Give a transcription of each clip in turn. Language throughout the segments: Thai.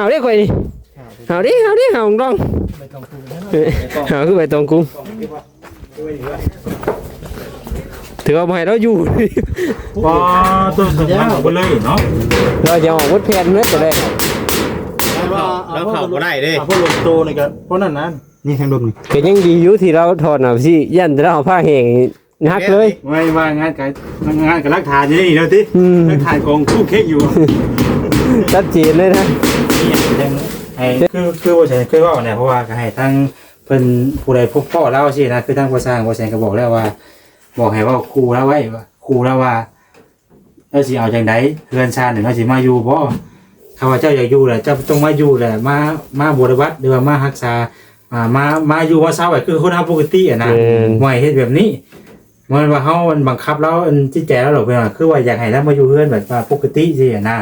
หาวเด้ข่อยนี่หาวดิหาวดิหาวดองเอ้ยหาวคือใบตองกุ้งถือว่าบ่ให้เราอยู่ว้าต้นสมมันออกไปเลยเนาะเราจะออกวัดแพนเม็ดก็ได้แล้วเข้าบ่ได้เด้เอาพวกลมโตนี่ก็เพราะนั่นนะนี่ทางลมนี่ก็ยังดีอยู่ที่เราถอดน่ะสิยันแต่เราเอาผ้าแห้งนักเลยไว้ว่างานกับงานกับรักฐานนี่แล้วติอืมรักฐานของคู่เค้กอยู่ชัดเจนเลยนะ ไอ้คือคือบ่ใช่คือว่าเนี่ยเพราะว่าก็ให้ทั้งเพิ่นผู้ใดพบพ่อเราสินะคือทั้งผู้สร้างผู้แสงก็บอกแล้วว่า บอกให้ว่าครูแล้วไว้ว่าครูแล้วว่าเจ้าสิเอาจังไดเรือนชาติเนี่ยเฮาสิมาอยู่บ่ข้าพเจ้าอยากอยู่แหละเจ้าต้องมาอยู่แหละมามาบวชวัดหรือว่ามารักษาอ่ามามาอยู่ว่าเช้าไว้คือคนทำปกติอะนะเออบ่ให้เฮ็ดแบบนี้มันว่าเฮามันบังคับแล้วอันจิตใจแล้วหรอกเพิ่นว่าคือว่าอยากให้เรามาอยู่เรือนแบบว่าปกติสิอะนะ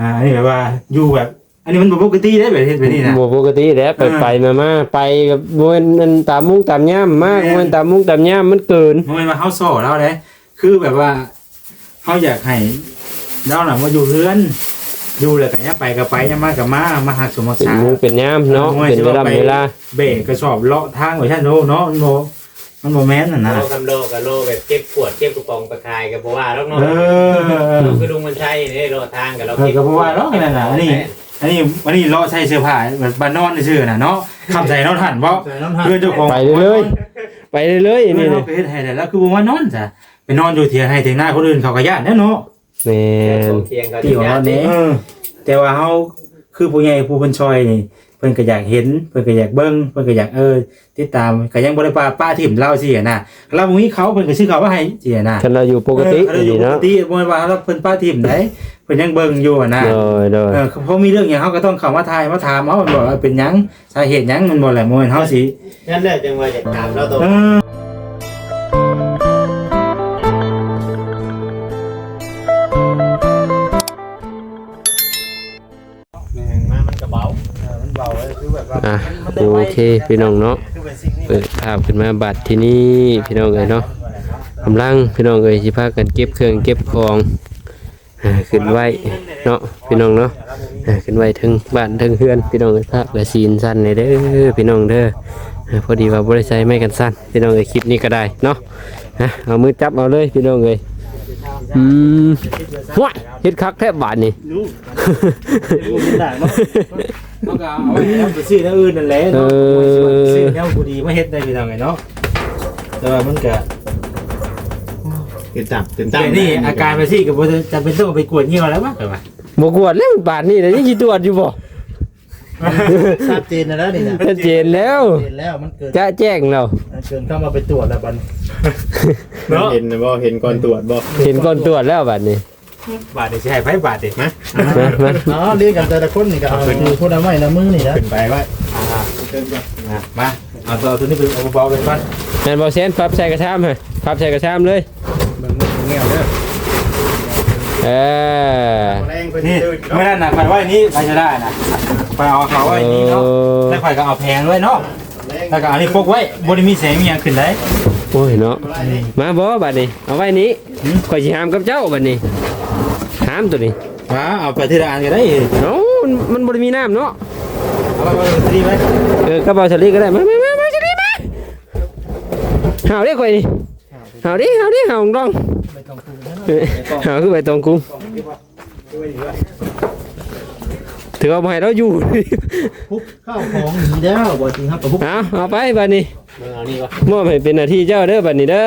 อ่าอันนี้แบบว่าอยู่แบบ อันนี้มันบ่ปกติได้แบบเฮ็ดแบบนี้นะ บ่ปกติแล้วไปเออไปมามาไปแบบบ่แม่นอันตามมุ้งตามย่ามมากแม่น บ่แม่นตามมุ้งตามย่ามมันเกินมันมาเฮาโซ่แล้วเลยคือแบบว่าเฮาอยากให้เราน่ะมาอยู่เรือน อยู่แล้วก็อย่าไปก็ไปอย่ามาก็มามาหักสมรักเป็นษา มุ้งเป็นย่ามเนาะเออเป็นเวลาไปเวลาเบรกกระสอบเลาะทางไว้ท่านโนเนาะมันบ่ มันบ่แม่นน่ะนะ โลคำโลกับโลแบบเก็บขวดเก็บกระป๋องตะคายกับบ่ว่าแล้วเนาะเออเราคือลุงมันใช่นี่โลทางกับเราเออก็บ่ว่าเนาะนั่นน่ะอันนี้ อันนี้อันนี้เลาะใส่เสื้อผ้าแบบบ้านนอนซื่อๆน่ะเนาะขับใส่นอนหันบ่เพื่อนเจ้าของไปเลยไปเลยๆนี่นี่เนาะไปเฮ็ดให้ได้แล้วคือบ่ว่านอนจ้ะไปนอนอยู่เถียงให้เถียงหน้าคนอื่นเขาก็ย่านแน่เนาะแม่นเทียงกันที่ของเราเนี่ยแต่ว่าเฮาคือผู้ใหญ่ผู้เพิ่นช่วยนี่เพิ่นก็อยากเห็นเพิ่นก็อยากเบิ่งเพิ่นก็อยากเออติดตามก็ยังบ่ได้ป้าป้าถิ่มเราสิอะนะเราบ่มีเขาเพิ่นก็ซื้อเขามาให้สิอะนะคันเราอยู่ปกติเออเราอยู่นี่ปกเนาะติบ่ได้ว่าเราเพิ่นป้าถิ่มได้เพิ่นยังเบิ่งอยู่อะนะโดยโดยเออเพราะมีเรื่องหยังเฮาก็ต้องเข้ามาทายมาถามเฮาว่าเป็นหยังสาเหตุหยังมันบ่แหละบ่แม่นเฮาสินั่นแหละจังว่าอยากถามเราตัวเเคพี่น้องเนาะเปิดภาพขึ้นมาบัดที่นี่พี่น้องเอ้ยเนาะกำลังพี่น้องเอ้ยสิพากันเก็บเครื่องเก็บของขึ้นไว้เนาะพี่น้องเนาะขึ้นไว้ถึงบ้านถึงเฮือน พี่น้องเอ้ยภาพกระซีนสั้นเลยเด้อพี่น้องเด้อพอดีว่าบ่ได้ใช้ไม้กันสั้นพี่น้องเอ้ยคลิปนี้ก็ได้เนาะอะเอามือจับเอาเลยพี่น้องเอ้ย อืมว้ายเฮ็ดคักแทบบาดนี่รู้มันได้เนาะเฮาก็เอาไว้ให้เราไปซื้อแนวอื่นนั่นแหละเอเนาะอซื้อแนวกูดีมาเฮ็ดได้พี่น้องไงเนาะแต่ว่ามันก็ตื่นตับตื่นตัแต่บนี่อาการไปสิก็บ่จำเป็นต้องไปกวดเงี้ยวแล้วมั้งแต่ว่าบ่กวดแล้วบาดนี่แต่ยังสิตรวจอยู่บ่ ชัดเจนนะแล้วนี่นะชัดเจนแล้วเจนแล้วมันเกิดจะแจ้งแล้วเกินเข้ามาไปตรวจแล้วบันเนาะเห็นบ่เห็นก่อนตรวจบ่เห็นก่อนตรวจแล้วบัดนี้บาทนี่สิให้ไผบาทดิมามามาอ๋อเรียกกันแต่ละคนนี่ก็เอาคือพูดเอาไว้นะมือนี่นะขึ้นไปไว้อ่าอ่ามาเอาตัวเอาตัวนี้ไปเอาเบาๆเลยก่อนแม่นบ่เซนปรับใส่กระชามฮะปรับใส่กระชามเลยเบิ่งมือเงี้ยวเด้อ เออแรงเพิ่นนี่ตื่นไม่นั่นน่ะไปไว้นี้ไปจะได้น่ะไปเอาเขาไว้นี้เนาะแล้วข่อยก็เอาแพงไว้เนาะแล้วก็อันนี้พกไว้บ่ได้มีแสงมีหยังขึ้นได้โอ้ยเนาะมาบ่บัดนี้เอาไว้นี้ข่อยสิหามกับเจ้าบัดนี้หามตัวนี้ว้าเอาไปที่ร้านก็ได้เอ้ามันมันบ่ได้มีน้ำเนาะเอาไปไว้ที่ไว้เออกระเป๋าสลีก็ได้มามามามาสลีมาหาวเด้ข่อยนี่หาวดิหาวดิหาวดองไม่ต้องพูดนะเออ หาวคือใบตองกุ้งถือว่าบ่ให้เราอยู่พุกข้าวของหนีแล้วบ่จริงครับแต่พุกเอาเอาไปบัดนี้เบิ่งเอานี่วะมอบให้เป็นหน้าที่เจ้าเด้อบัดนี้เด้อ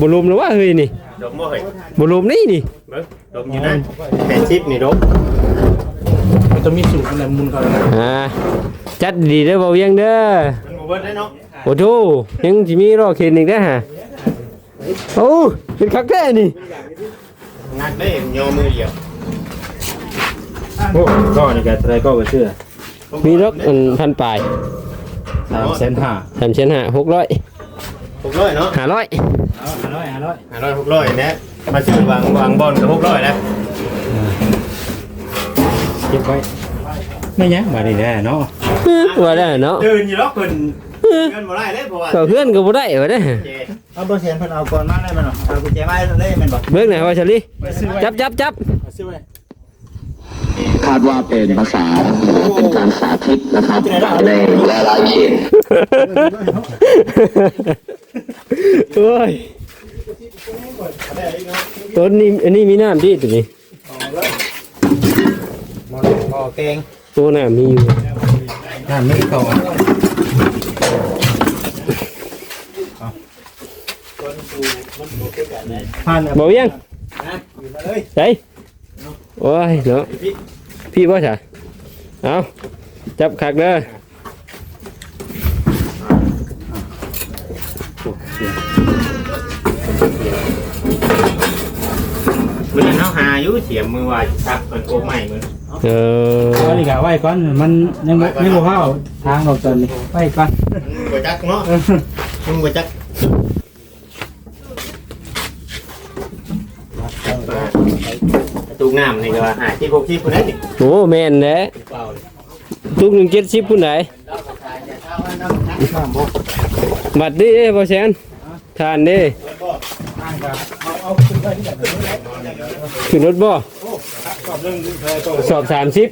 บ่ลุมหรือว่าเฮ้ยนี่ดมบ่เฮ้ยบ่ลุมนี่นี่เบิ่งดมอยู่นั่นแผ่นชิปนี่ดมมันต้องมีสูตรอะไรมุนก่อนนะอ่าจัดดีเด้อบ่เวียงเด้อมันบ่เบิดได้เนาะโอ้โธยังสิมีรอเข็นอีกเด้อฮะ โอ้เป็นคักแท้นี่งัดได้โยมมือเดียวโอ้ก็นี่ก็อะไรก็ก็เชื่อมีรถอันพันปลายสามแสนห้าสามเชนห้าหกร้อย600เนาะห้าร้อยเอาห้าร้อยห้าร้อย500 600นะมาซื้อวางวางบอลก็600นะเก็บไว้ไม่ยั้งมาดีแน่เนาะว่าได้เนาะเดินอยู่แล้วเพิ่น เงินบ่ได้เลยเพราะว่าก็เพื่อนก็บ่ได้ว่าได้อเจเอาเบอร์เซนเพิ่นเอาก่อนมาได้มันหรอเอากุญแจไว้ได้มันบ่เบิ่งหน่อยว่าชลีไปซื้อไว้จับจับจับซื้อไว้เาดว่าเป็นภาษาเป็นการสาธิตนะครับในหลายๆเขตโอ้ยต้นนี้อันนี้มีน้ำดิตัวนี้หมอหมอแกงตัวน้ำมีอยู่น้ำไม่เข้าผ่าน บอกยังใส่โอ้ยเนาะพี่บ่ใช่เอาจับขักเด้อมื้อนั้นเฮาหาอยู่เสียมมือว่าซักมันโกใหม่มื้อเออเอาดีกว่าไว้ก่อนมันยังบ่ยังบ่เข้าทางออกตอนนี้ไว้ก่อนบ่จักเนาะ มึงบ่จักตูงน้ำนี่ก็ว่าหาที่พกที่พุ่นได้ดิโอ้แม่นแหละเปล่าเลยทุกหนึ่งเจ็ดสิบพุ่นไหนบัดนี้เด้บ่แซนทานเด้ขึ้นรถบ่สอบสามสิบ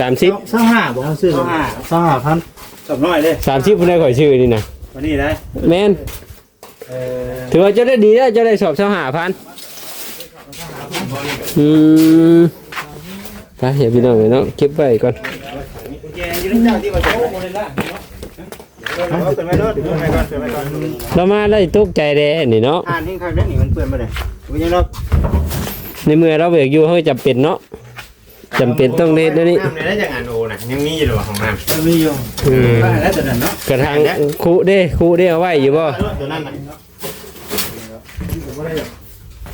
สามสิบสร้างห้าบอกว่าซื้อสร้างห้าพัน สอบน้อยเด้สามสิบพุ่นได้ข่อยชื่อนี่นะ วันนี้ได้แม่นเออถือว่าเจะได้ดีแล้วจะได้สอบเท่าหาพันอืมไปอย่าพี่น้องเลยเนาะเก็บไว้ก่อนแกอยู่ในเจ้าที่ว่าจะโอ้โหเลยล่ะเนาะเป็นไว้เนาะเดี๋ยวเป็นไว้ก่อนเป็นไว้ก่อนเรามาได้ตกใจแด้นี่เนาะอ่านทิ้งข้างนี้นี่มันเปื้อนไปเลยเป็นยังเนาะในเมื่อเราเบิกอยู่เขาจำเป็นเนาะจำเป็นต้องเล่นนะนี่น้ำในได้จากงานโอนะ ยังมีอยู่หรอของน้ำมันมีอยู่อืมได้แล้วแต่นั้นเนาะกระทางครูเด้ครูเด้เอาไว้อยู่บ่ตัวนั้นน่ะ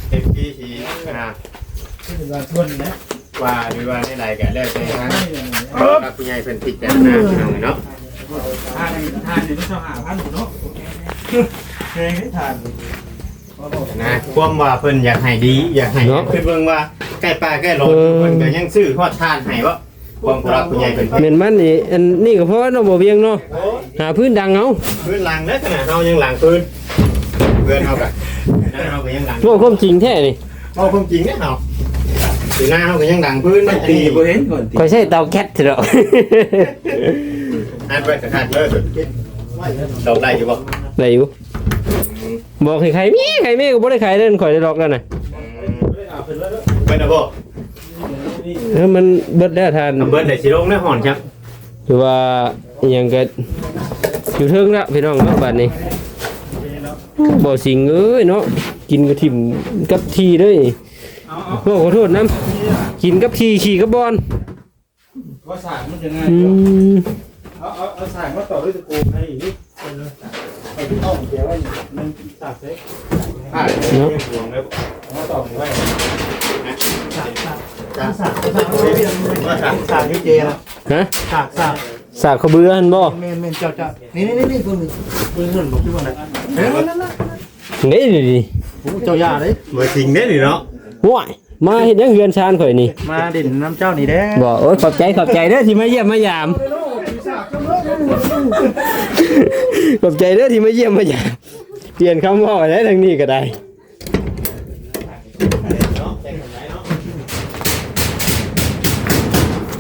เต็มที่สีอ่าเป็นการชวนนะว่าหรือว่าในรายการแล้วแต่ทางกับผู้ใหญ่เพิ่นพิจารณาพี่น้องเนาะทานทานเดี๋ยวนี้ชอบหาพันเนาะเพลงให้ทานนะความว่าเพิ่นอยากให้ดีอยากให้คือเบิ่งว่าใกล้ป่าใกล้รถเพิ่นก็ยังซื้อฮอดทานให้บ่ ความผู้รักผู้ใหญ่เพิ่นเม่นมันนี่อันนี่ก็เพราะว่าเราบ่เวียงเนาะหาพื้นดังเอาพื้นหลังแล้วขนาดเฮายังหลังพื้นเพื่อนเฮาก็นั่นเฮาก็ยังหลังว่าความจริงแท้นี่เอาความจริงเนี่ยเฮาอยู่หน้าเฮาก็ยังหลังพื้นมันตีบ่เห็นก่อนตีข่อยใช้เตาแก๊สเถอะอันไว้กระทัดเลยสุดดอกได้อยู่บ่ได้อยู่บอกให้ใครมีใครมีก็บ่ได้ขายเด้อข่อยได้ดอกแล้วน่ะเบิ่นน่ะบ่ เออมันเบิดแล้วทานเบิ่นได้สิลงในห่อนครับคือว่าอหยังก็อยู่เทิงละพี่น้องเนาะบัดนี้บ่สิงเอ้ยเนาะกินกระถิ่มกับทีเลยโอ้ขอโทษน้ำกินกับทีขี่กับบอลว่าสากมันจะง่ายอืมเอาเอาเอาสากมาต่อด้วยตะปูให้นี่ไปที่ห้องเดี๋ยวไว้มันสากเซ็กผ่านเนาะห่วงแล้วมาต่อไว้ สากสากจ้าสากสากว่าสามสากนี่เจนะฮะสากสากสากขะเบือหันบ่เมนเมนเจ้าจ้านี่นี่นี่คนนึงปืนเงินบอกที่ว่าไหนเนี่ดิดิเจ้าย่าเลยบ่จริงเด้นี่เนาะว้ายมาเฮ็ดหยังเฮือนชานข่อยนี่ มาเด่นน้ำเจ้านี่แด้บ่โอ้ยขอบใจขอบใจเด้อที่มาเยี่ยมมายาม ขอบใจเด้อที่มาเยี่ยมมายาม เปลี่ยนคำว่าได้ทางนี้ก็ได้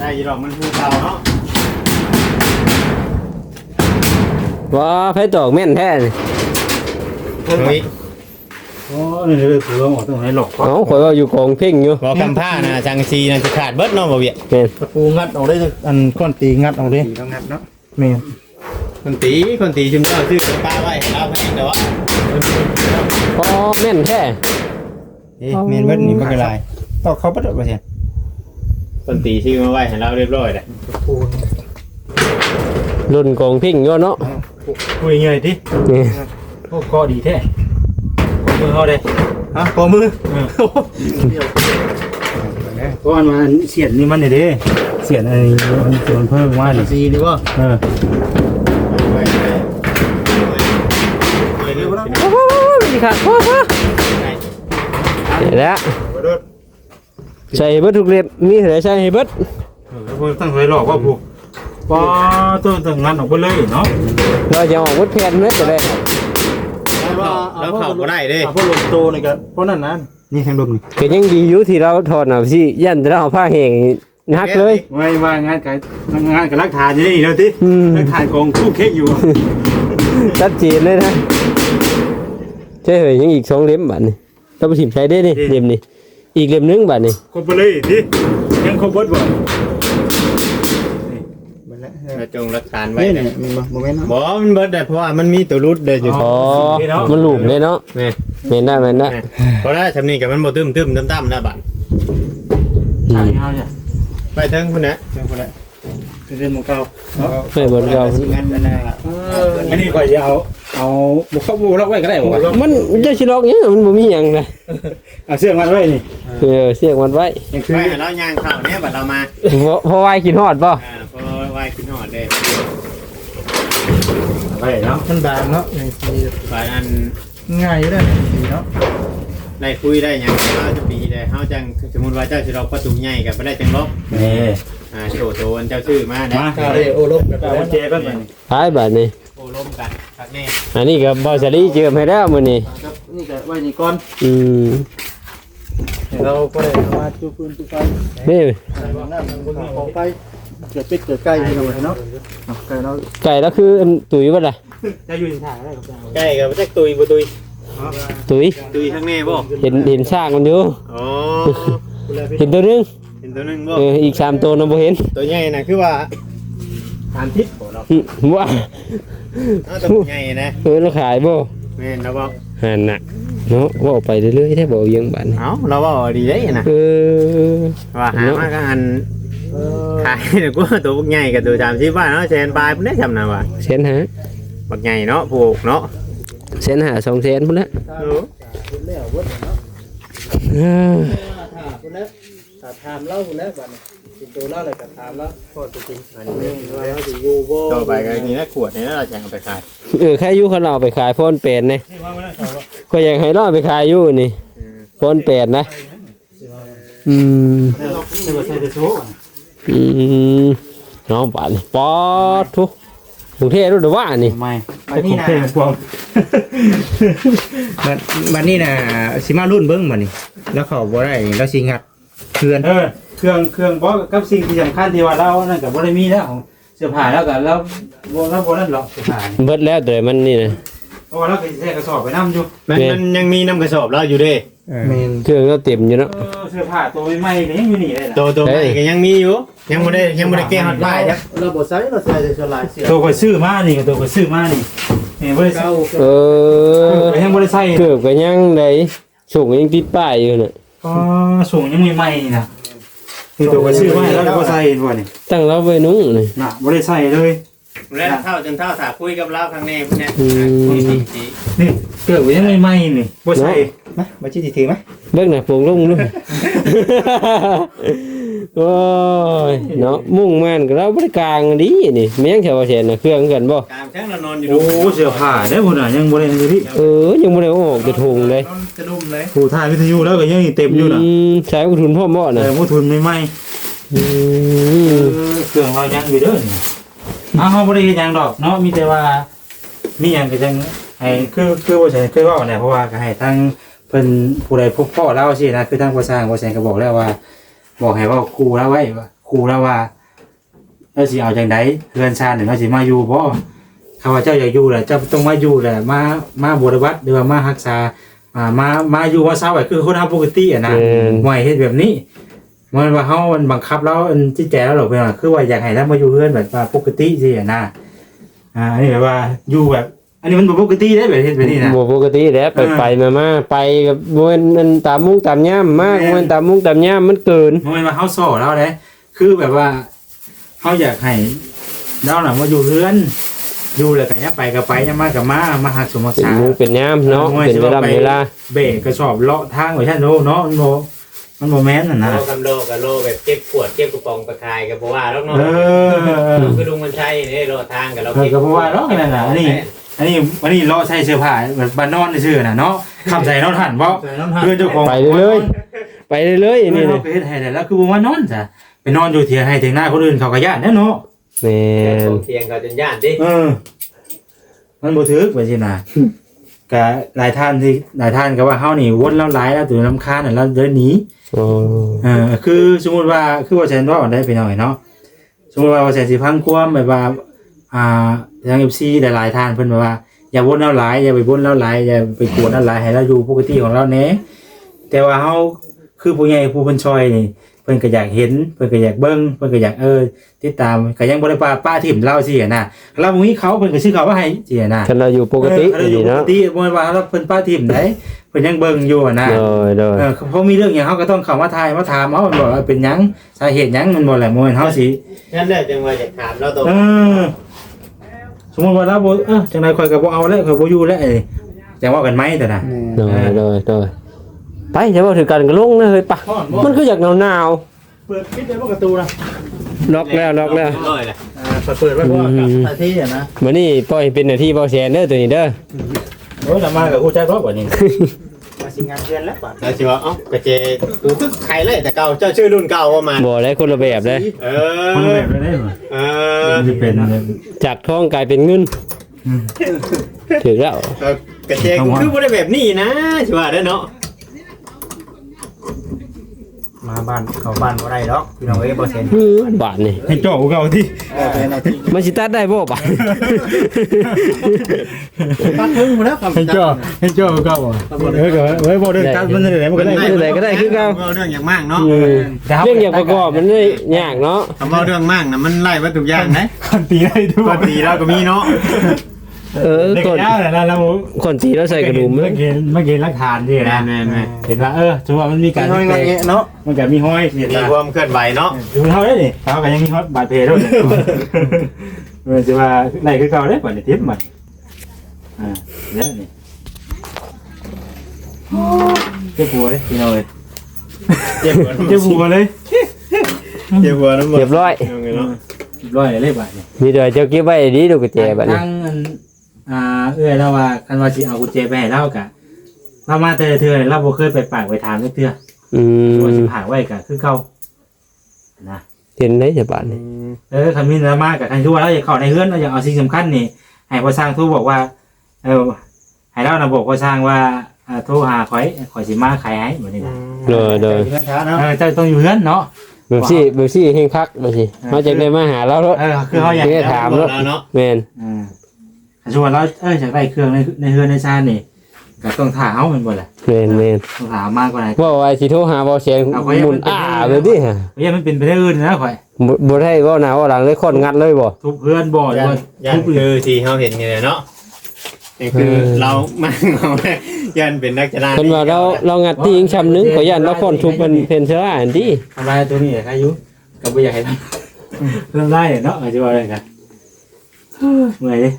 ได้ยีดอกมันคือเก่าเนาะว่าไผตอกแม่นแท้นี่เฮ้ยโอ้นี่เลยถือว่าหมอต้องให้หลอกเอ้าข่อยว่าอยู่กองเพ่งอยู่บ่กำผ้านะจังซีนั่นสิขาดเบิดเนาะบ่เวียแม่นตะปูงัดออกได้อันก้อนตีงัดออกได้ตีต้องงัดเนาะเมนคนตีคนตีชุมเจ้าซื้อป้าไว้ให้เราเพิ่นเด้ออ๋อแม่นแท้เอ๊ะเมนเบิดนี่มันก็ลายต่อเขาปัดบ่ใช่ คนตีชื่อมาไว้ให้เราเรียบร้อยแล้วรุ่นกองเพ่งอยู่เนาะคุยเงยดินี่โอ้ก็ดีแท้มือเขาได้ฮะปอมือก็อันมาเสียนนี่มันนี่เด้เสียนไอ้ส่วนเพิ่มว่านี่ซีนี่ว่าเออโอ้โหนี่ค่ะว้าวเดี๋ยวแล้ว ใส่ให้เบิดทุกเล็บมีเท่าไหร่ใส่ให้เบิดเพิ่นตั้งเคยหลอกว่าพวกปอตัวตั้งงานออกไปเลยเนาะเราจะออกเบิดแผ่นเม็ดก็ได้แล้วเข้าบ่ได้เด้เอาพวกลมโตนี่กันเพราะนั่นนั่นนี่แทงลมนี่ก็ยังดีอยู่ที่เราถอดน่ะสิยันแต่เราเอาผ้าแห้งนักเลยไว้ว่างานกับงานกับรักฐานอยู่นี่แล้วติอืมรักฐานของคู่เค้กอยู่ชัดเจนเลยนะใช่เหรอยังอีกสองเล่มบัดนี่ต้องไปถิ่มใช้ได้นี่เล่มนี้ อีกเล่มหนึงบัดนี่ครบไปเลยติยังครบเบิดบ่มาจงรักษาไว้นี่นะเนี่ยมันบ่บ่แม่นเนาะบ่มันเบิดได้เพราะว่ามันมีตัวรุดได้อยู่อ๋อมันหลุมเลยเนาะแม่เห็นได้เห็นได้เพราะว่าทำนี่กับมันบ่ตึมตึมๆตั้มๆนะบัดอืใช่มเอาเนี่ยไปเทิงพุ่นนะเจ้าคนละ เป็นเรื่องของเก่าไม่บนเก่างั้นอันน่ะอันนี้ก็จะเอาเอาบุกเข้าบูแล้วไว้ก็ได้บ่วะมันจะชิลอกเนี่ยมันบ่มีหยังเลยเอาเสื้อมันไว้นี่เออเสียกมันไว้ยังคือไปให้เราย่างเข้าเนี่ยบัดเรามาเพราะเพราะว่ากินฮอดป่ะอ่าเพราะว่ากินหอดเด้ไว้เนาะมันบางเนาะอย่างสีไปอันง่ายอยู่แล้วเนี่ยสีเนาะได้คุยได้หยังเฮาจะปีได้เฮาจังสมมุติว่าเจ้าสิล็อกประตูใหญ่ก็บ่ได้จังล็อกนี่ อ่าโชว์โตอันเจ้าชื่อมาเด้มาถ้าได้โอ้ลบกับเอาเจก็ไปท้ายบาดนี่โอ้ล้มกันครับนี่อันนี้ก็บอสลีเจิมให้แล้วมื้อนี้นี่ก็ไว้นี่ก่อนอืมเราก็ได้เอามาจูพื้นจูไฟนี่น้ำมันบนของไฟเกิดเป็ดเกิดไก่นี่เนาะเนาะเอาไก่เราไก่แล้วคืออันตุ๋ยบ่ล่ะจะอยู่ที่ถ่ายได้ครับใกล้กับจักตุยบ่ตุยตุ๋ยตุยข้างในบ่เห็นเห็นซากมันอยู่อ๋อเห็นตัวหนึงเห็น ตัวหนึงบ่เอออีกสามตัวน่ะบ่เห็นตัวใหญ่น่ะคือว่าทานทิศบ่เนาะอืมว่าอ้าวตัวใหญ่นะเออเราขายบ่แม่นแล้วบ่หันน่ะเนาะว่าไปเรื่อยๆแท้บ่ยังบัดนี่เอ้าเราบ่ดีได้น่ะเออว่าหามาก็อันขายเนี่ยกูตัวบักใหญ่กับตัว30บาทเนาะแสนปลายพุ่นได้จำนะว่าเซนหาบักใหญ่เนาะผูกเนาะเซนหาสองเซนพุ่นละ เออ เออ ถามคุณแล้วถามเล่าคุณแล้วบัดนี้เป็นตัวเล่าอะไรก็ถามแล้วก็จริงอันนี้ว่าเราสิอยู่บ่ต่อไปก็นี่นะขวดนี่นะเราจะเอาไปขายเออใครอยู่เขาเราเอาไปขายพ่นเป็นนี่ก็อยากให้เราเอาไปขายอยู่นี่พ่นเป็นนะ อืมจะมาใส่แต่โซ่อืมน้องป่านนี่ปอดทุก กรุงเทพรู้หรือว่านี่ ไม่บัดนี้นะพวกบัดบัดนี้น่ะสิมารุ่นเบิ่งบัดนี้ แล้วเขาบ่ได้แล้วสิงัดเพื่อนเออเครื่องเครื่องบ่กับสิ่งที่สำคัญที่ว่าเรานั่นก็บ่ได้มีแล้วของเสื้อผ้าแล้วก็เราบ่เราบ่นั่นหรอกเสื้อผ้านี่เบิดแล้วแต่มันนี่นะเพราะว่าเราก็สิใส่กระสอบไปนํอยู่มันมันยังมีน้ำกระสอบเราอยู่เด้ แม่นเครื่องก็เต็มอยู่เนาะ เออเสื้อผ้าตัวใหม่ๆก็ยังอยู่นี่เลยนะตัวตัวใหม่ก็ยังมีอยู่ ยังไม่ได้ยังไม่ได้แก้ฮอตป้ายครับเราบ่ใส่เราใส่แต่สลายเสียตัวก็ซื้อมานี่ก็ตัวก็ซื้อมานี่นี่บ่ได้ใส่เก้าเออก็ยังบ่ได้ใส่เกือบก็ยังได้ส่งยังติดป้ายอยู่น่ะก็สูงยังใหม่ๆนี่นะนี่ตัวก็ซื้อมาแล้วก็บ่ใส่บ่นี่ตั้งเราไว้นุ่งนี่น่ะบ่ได้ใส่เลย แล้วเท่าจนเท่าสาคุยกับเราครั้งนี้พุ่นเนี่ยอืมนี่เกิดยังใหม่ๆนี่บ่ใส่มามาจิถือไหมเบิ่งน่ะโปร่งลงด้วยโอ้ยเนาะมุ่งมั่นก็เราบริการดีนี่แม่งแถวเสียน่ะเครื่องกันบ่ตามช่างเรานอนอยู่โอ้เสื้อผ้าเด้อพุ่นน่ะยังบ่ได้อยู่ที่เออยังบ่ได้เอาออกจะถุงเลยจะนุ่มเลยผู้ถ่ายวิทยุแล้วก็ยังเต็มอยู่น่ะอืมใช้กระทุนพ่อหม้อแต่น่ะบ่ทุนใหม่อืๆมเครื่องเรายังอยู่เด้อนี่ อ้าวเฮาบ่ได้เฮ็ดหยังดอกเนาะมีแต่ว่ามีหยังก็จังให้คือคือบ่ใช่เคยเว้าเนี่ยเพราะว่าก็ให้ทางเพิ่นผู้ใดพบพ่อแล้วสินะคือทางผู้สร้างบ่แซงก็บอกแล้วว่า บอกให้เว่าครูแล้วไว้ว่าครูแล้วว่าเออสิเอาจังไดเฮือนชาหนึ่งเขาสิมาอยู่บ่ข้าพเจ้าอยากอยู่แหละเจ้าต้องมาอยู่แหละมามาบวชวัดหรือว่ามารักษาอ่ามามาอยู่ว่าเศร้าไว้คือคนทำปกติอะนะเออบ่ให้เฮ็ดแบบนี้ มันว่าเฮามันบังคับแล้วอันจิตใจแล้วหรอกเพิ่นว่าคือว่าอยากให้เรามาอยู่เฮือนแบบว่าปกติสิอะนะอ่าอันนี้แบบว่าอยู่แบบ อันนี้มันบ่ปกติได้แบบเฮ็ดแบบนี้นะ บ่ปกติแล้วไปเออ ไปมามาไปกับบ่แม่นมันตามมุงตามย่ามมากแม่นบ่แม่นตามมุงตามย่ามมันเกิน มันเป็นว่าเฮาสอแล้วเด้คือแบบว่าเฮาอยากให้เราน่ะมาอยู่เฮือน อยู่แล้วก็อย่าไปก็ไปอย่ามาก็มามาหักสมรักเป็นษา มุงเป็นย่ามเนาะเออเป็นเวลาสิว่าไปเวลา เบรกกระสอบเลาะทางไว้ท่านโนเนาะมันบ่ มันบ่แม่นน่ะนะ โลคำโลกับโลแบบเก็บขวดเก็บกระป๋องไปขายกับบัวแล้วเนาะเออ คือลุงมันใช่เนี่ยโลทางกับเราเออก็บ่ว่าเนาะนั่นน่ะอันนี้อันนี้อันนี้เลาะใส่เสื้อผ้าแบบบ้านนอนซื่อๆน่ะเนาะคำใส่นอนหันบ่ใส่น้ำหัน เพื่อนเจ้าของไปเรื่อยๆไปเรื่อยๆนี่นี่เนาะนะไปเฮ็ดให้ได้แล้วคือบ่ว่านอนจ้ะไปนอนอยู่เถียงให้เถียงหน้าคนอื่นเขาก็ย่านแน่เนาะแม่นเทียงเขาจนย่านดิเออ มันบ่ถึกว่าสินะ ก็หลายท่านที่หลายท่านก็ว่าเฮานี่วนแล้วหลายแล้วตัวน้ำค้างน่ะแล้วเดินหนีโอ้เออคือสมมุติว่าคือว่าแซนว่าได้ไปหน่อยเนาะสมมุติว่าว่าแซนสิพังความแบบว่าอ่าทาง FC หลายๆท่านเพิ่นบอกว่า อย่าวนแล้วหลายอย่าไปวนแล้วหลายอย่าไปกวนแล้วหลายให้เราอยู่ปกติของเราแหน่แต่ว่าเฮาคือผู้ใหญ่ผู้เพิ่นช่วยนี่ เพิ่นก็อยากเห็นเพิ่นก็อยากเบิ่งเพิ่นก็อยากเออติดตามก็ยังบ่ได้ป้าป้าถิ่มเราสิอะนะเราบ่มีเขาเพิ่นก็ซื้อเขามาให้สิอะนะคันเราอยู่ปกติเอออยู่นี่ปกเนาะติบ่แม่นว่าเราเพิ่นป้าถิ่มได้เพิ่นยังเบิ่งอยู่อะนะโดยโดยเออเพราะมีเรื่องหยังเฮาก็ต้องเข้ามาทายมาถามเฮาบอกว่าเป็นหยังสาเหตุหยังมันบ่แหละบ่แม่นเฮาสินั่นแหละจังว่าจะถามเราตัวเออสมมุติว่าเราบ่เออจังได๋ข่อยก็บ่เอาแล้วข่อยบ่อยู่แล้วไอ้จังว่ากันไหมแต่น่ะโดยโดยโดย ไปเดี๋ยวว่าถือกันก็ลงนะเฮ้ยปะมันคืออยากหนาวเปิดปิดได้บ่ประตูนะๆล็อกแล้วล็อกแล้วเลยแหละอ่าเปิดไว้บ่กับหน้าที่อะนะมื้อนี้ปล่อยเป็นหน้าที่เบาแสนเด้อตัวนี้เด้อ โอ้ยละมากับกูใจบ่กว่านี้มาสิงานเดือนแล้วป่ะแล้วสิว่าเอ้ากระเจกูคือใครเลยแต่เก่าเจ้าชื่อรุ่นเก่าว่ามันบ่ได้คนละแบบเลย เอคนอแบบได้บ่เออมันสิเป็นจากทองกลายเป็นเงินถือแล้ว เออกระเจกูคือบ่ได้แบบนี้นะสิว่าได้อเนาะ มาบ้านเข้าบ้านบ่ได้ดอกพี่น้องเอ้ยบ่เซ็นหือบาทนี่ให้จ่อกูเก่าที่มันสิตัดได้บ่บาทปัดถึงหมดแล้วครับให้จ่อให้จ่อกูเก่าอะเออก็เอ้ยบ่ได้ตัดมันได้มันก็ได้เรื่องใดก็ได้คือเก่าเเรื่องอย่างมากเนาะเออเรื่องอย่างประกอบมันเลยยากเนาะคำว่าเรื่องมากนะมันไล่วัตถุกอย่างนะคนตีได้ทุกปกติเราก็มีเนาะ เออเด็กก่อนยาวแล้วเราคนสีเราใส่กระดุมเมื่อกี้เมื่อกี้รักทานที่นะแม่นแม่นเห็นว่าเออถือว่ามันมีการน้อยงเนาะมันก็มีห้อยเห็นมีว่าความเคลื่อนไหวเนาะดูเท่าได้ดิเขาก็ยังมีฮอตบาดเพลด้วยมันจะว่าไรคือเก่าได้ป่ะเนี่ยทิปมันอ่าเนี่ยนี่เจ็บหัวเลยพี่น้อยเจ็บหัวเจ็บหัวเลยเจ็บหัวน้ำมันเรียบร้อยเนาะร้อยเลยบาดเนี่ยมีแต่เจ้าเก็บไว้ดีดูกระเจบัดนี้ทั้งอัน อ่า เอื้อยเราว่าคันว่าสิเอากุญแจไปให้เรากะเรามาแต่เทื่อเราบ่เคยไปปากไปถามเทื่ออืว่าสิมผ่าไว้กะคือเก่านะเห็นได้จะบาทนี่เออคันมีเนื้อมากกับคันที่ว่าเราอยากเข้าในเฮือนเราอยากเอาสิ่งสำคัญนี่ให้พ่อสร้างโทรบอกว่า เออให้เรานะบอกพ่อสร้างว่าเอ่อโทรหาข่อยข่อยสิมาขายให้แบบนี้นะโดยโดยเงินช้าเนาะเออเจ้าต้องอยู่เฮือนเนาะ แบบซี่แบบซี่เฮงคักแบบซี่เขาจะได้มาหาเราแล้วเออคือเขาอยาก ได้ถามแล้แล้ววเนาะ แม่นอ่าคันชวนเราเอออยากได้เครื่องในในเฮือนในชาตินี่ก็ต้องถามเขาเป็นบ่แหละแม่นแม่นต้องถามมากกว่าไหน ว่าว่าสิโทรหาเบาแสนเอาไว้หมุนมันเป็น อ้าเรื่องเลยดิฮะเฮ้ยมันเป็นไปได้อื่นนะข่อยบ่บ่ได้เว่าหน้าเว่าหลังเลยคนงัดเลยบ่ ทุบเพื่อนบ่หรือยันว่ายัทุนบอื่นคือที่เขาเห็นนี่แหละเนาะนี่คือเรามาเรายันเป็นนักชนะเพิ่นว่าเราเรางัดที่อีกชำนึงขอยันเราคนทุบมันเพนเชล่าอันที่ทำลายตัวนี้ใครอยู่ก็บ่อยากให้ทำทำได้เนาะอาจจะว่าอะไรกันเมื่อยดิ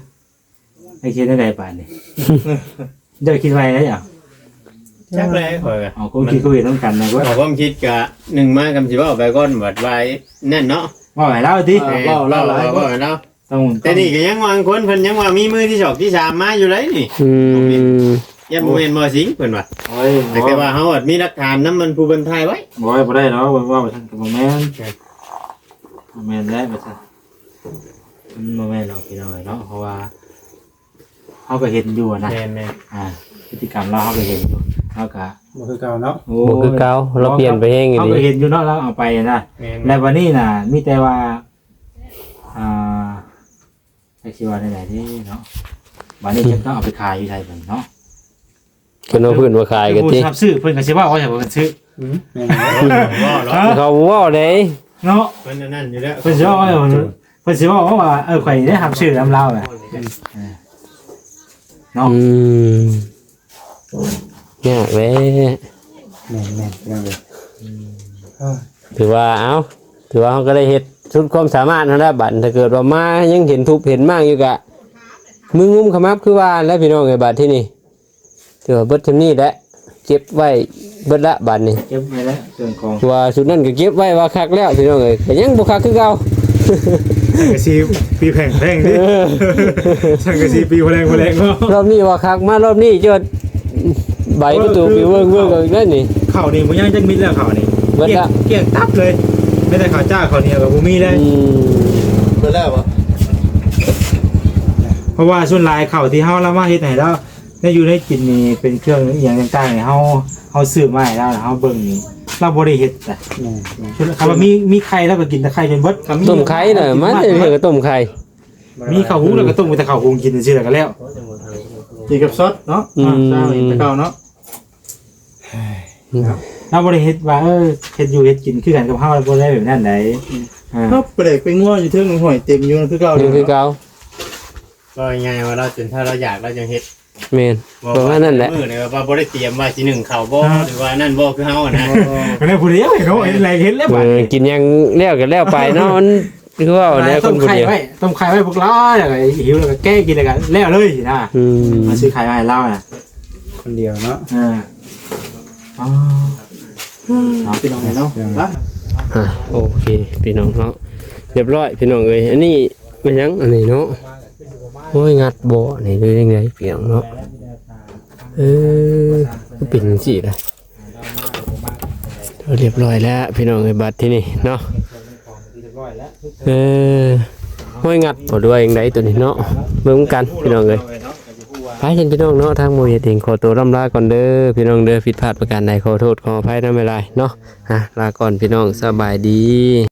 ไอ้คิดได้ไงป่านนี่เดี๋ยวคิดไว้แล้วอย่างจักเลยข่อยก็อ๋อกูคิดคุยต้องกันนะเว่าเอาความคิดกะหนึ่งมากำสิว่าไปก้อนบัดไว้แน่นเนาะว่าไงเล่าดิเออเล่าเล่าเล่าเนาะต้องแต่นี่ก็ยังวางคนเพิ่นยังว่ามีมือที่สองที่สามมาอยู่เลยนี่อืมยังบ่เห็นบ่สิงเพิ่นว่าโอ้ยแต่แค่ว่าเฮาอะมีหลักฐานนํมันผู้เพิ่นถ่ายไว้ โอ้ยบ่ได้เนาะว่าไปทางกับแม่นแม่นได้ไปซะมันบ่แม่นหรอกพี่น้อยเนาะเพราะว่า เขาก็เห็นอยู่นะแม่นแม่นอ่าพฤติกรรมเราเขาก็เห็นอยู่เขาก็บ่คือเก่าเนาะโอ้บ่คือเก่าเราเปลี่ยนไปเองอีเขาหก็ลีเห็นอยู่เนาะเราเอาไปนะแม่นและวันนี้น่ะ มีแต่ว่าอ่าไอ้ชีวาไหนๆที่เนาะวันนี้จะต้องเอาไปขายอยู่ไทยกันเนาะเพิ่นเอาพื้นมาขายกันผู้ติทราบซื้อเพิ่นก็สิว่าเขาอยากเพิ่นซื้อแม่นบ่หรอกเขาเว้าได้ เนาะ เพิ่นอันนั่นอยู่แล้ว เพิ่นสิว่าเขาอยากเพิ่นเพิ่นสิว่าว่าเออข่อยได้ทำซื้อน้ำเหล้าอะ เนาะอืมยากแว้แม่นแม่นยังเลยถือว่าเอ้าถือว่าเขาก็ได้เฮ็ดสุดความสามารถนั่นแหละบัดถ้าเกิดว่ามายังเห็นทุบเห็นมากอยู่กะมึงงุ้มขมับคือว่าแล้วพี่น้องไอ้บัดที่นี่ถือว่าเบิดเทำนี้แหละเก็บไว้เบิดละบัดนี่เก็บไว้แล้วเครื่องของ ว่าสุดนั้นก็เก็บไว้ว่าคักแล้วพี่น้องเอ้ยก็ยังบ่คักคือเก่า กระซีปีแพงแพงดิช่างกระซีปีแพงแพงเนาะรอบนี้ว่าคักมารอบนี้จนใบประตูปีเวิ้งเวิ้งกันนั่นนี่ข้าวนี่บ่ยังจักมิดแล้วข้าวนี่เบิดละเกลี้ยงตับเลยไม่ได้ข้าวจ้าข้าวเหนียวกับบ่มีเลยอืมเพิ่นแล้วบ่เพราะว่าส่วนหลายข้าวที่เฮาเรามาเฮ็ดให้เราได้อยู่ได้กินนี่เป็นเครื่องอหย่างต่างๆนี่เฮาเฮาซื้อมาให้แล้วเฮาเบิ่งนี่ เราบ่ได้เฮ็ดนะแม่แม่คำว่ามีมีไข่แล้วก็กินแต่ไข่จนเบิดต้มไข่น่ะมันจะเรียกว่าต้มไข่มีข้าวหุงแล้วก็ต้มไปแต่ข้าวหุงกินซื่อๆแล้วก็แล้วกินกับซอสเนาะอ่าเช้าอีกแต่เก่าเนาะเราบ่ได้เฮ็ดว่าเออเฮ็ดอยู่เฮ็ดกินคือกันกับเฮาบ่ได้แบบนั้นไดอ่าครับเปลกไปง้ออยู่เทิงหอยเต็มอยู่คือเก่านี่คือเก่าก็ง่ายว่าเราจนถ้าเราอยากเราจะเฮ็ด แม่นประมาณนั้นแหละมื้อนี่ว่าบ่ได้เตรียมว่าสิหนึ่งข้าวบ่หรือว่านั่นบ่คือเฮานะก็ได้ผู้เดียวเนาะเฮ็ดอะไรเฮ็ดแล้วเอบัดอนี้กินหยังแล้วก็แล้วไปเนาะมันคือว่าแล้วคต้นมผู้ไข่เดียวไว้ต้มไข่ไว้พวกเราแล้วก็หิวแล้วก็แก้กินแล้วก็แล้วเลยนะอืมมาซื้อไข่มาให้เราน่ะคนเดียวเนาะอ่าอ๋อเอาพี่น้องเนาะอะโอเคพี่น้องเนาะเรียบร้อยพี่น้องเอ้ยอันนี้เป็นหยังอันนี้เนาะ โอ้ยงัดบ่อนี่ดูยังไงพี่น้องเนาะเออมันเป็นสิเลยเรียบร้อยแล้ว พี่น้องเอ้ยบัตรที่นี่เนาะเออห้อยงัดบ่ด้วยยังไงตัวนี้เนาะเบิ่งกันพี่น้องเอ้ยไปเห็นพี่น้องเนาะทางโมเยติงขอตัวร่ำลาก่อนเด้อพี่น้องเด้อผิดพลาดประการใดขอโทษขออภัยนะไม่ไรเนาะฮะลาก่อนพี่น้องสบายดี